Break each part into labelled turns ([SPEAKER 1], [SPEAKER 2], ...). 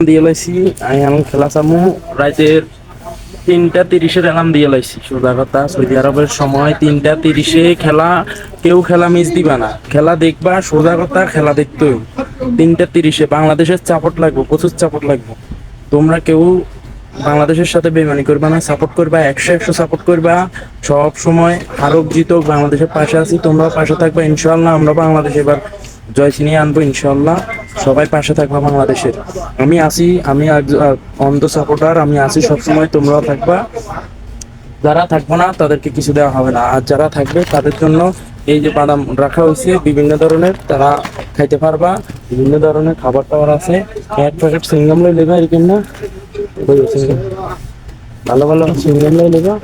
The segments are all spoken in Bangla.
[SPEAKER 1] দিয়ে লাইছি আমি খেলা চামু। রাইতের তিনটা তিরিশের অ্যালার্ম দিয়ে লাইছি। সোজা কথা, সৌদি আরবের সময় তিনটা তিরিশে খেলা, কেউ খেলা মিস দিবা না। খেলা দেখবা সোজা কথা, খেলা দেখতে। তিনটা তিরিশে, বাংলাদেশের চাপট লাগবে, প্রচুর চাপট লাগবে। তোমরা কেউ বাংলাদেশের সাথে বেমানি করবা না সাপোর্ট করবা, একশো একশো সাপোর্ট করবা। সব সময় হারক জিতক, বাংলাদেশের পাশে আছি, তোমরাও পাশে থাকবা ইনশাল্লাহ আমরা বাংলাদেশ এবার জয় ছিনিয়ে আনব ইনশাল্লাহ সবাই পাশে থাকবা বাংলাদেশের। আমি আছি, আমি অন্ধ সাপোর্টার আমি আছি সবসময়, তোমরাও থাকবা। যারা থাকব না, তাদেরকে কিছু দেওয়া হবে না। আর যারা থাকবে, তাদের জন্য এই যে বাদাম রাখা হয়েছে, বিভিন্ন ধরনের, তারা খাইতে পারবা। বিভিন্ন ধরনের খাবার টাবার আছে। এক প্যাকেট সিঙ্গাম লই লেবা এরকম না ভালো ভালো সিঙ্গাম লই লেবা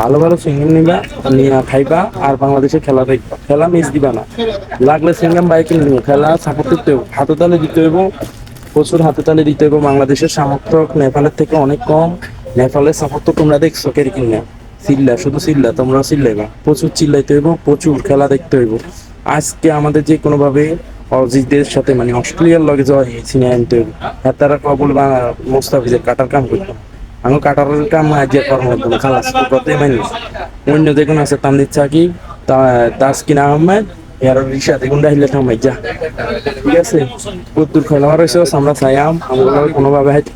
[SPEAKER 1] ভালো ভালো সিঙ্গাম নিবা, নিয়ে খাইবা আর বাংলাদেশে খেলা দেখবা। খেলা মিস দিবা না। লাগলে সিঙ্গাম বাইকে নিবে। খেলা সাপোর্ট করতে হবে হাতে তালে দিতে হইব। প্রচুর হাতে তালে দিতে হইব। বাংলাদেশের সামর্থ্য নেপালের থেকে অনেক কম। নেপালের সাপোর্ট তো তোমরা দেখছ কেরকম না চিল্লা, শুধু চিল্লা, তোমরা চিল্লাইবা। প্রচুর চিল্লাইতে হইব, প্রচুর খেলা দেখতে হইব। আজকে আমাদের যে কোনোভাবে অজিতদের সাথে মানে অস্ট্রেলিয়ার লগে ছিনে আনতে হইব। আর তারা কবল বা মোস্তাফিজের কাটার কাম করতো। আমি কাটারটা কাম আজ করার মতো না খালাস কথাই মানি অন্য দেখুন আছে তান্দির চাকি তাসকিন আহমেদ, এর রিসা দেখুন রাহিলে থামাই, যা। ঠিক আছে? কদ্দুর খেলা হয়েছে আমরা চাইয়াম আমরা কোনোভাবে হাইতে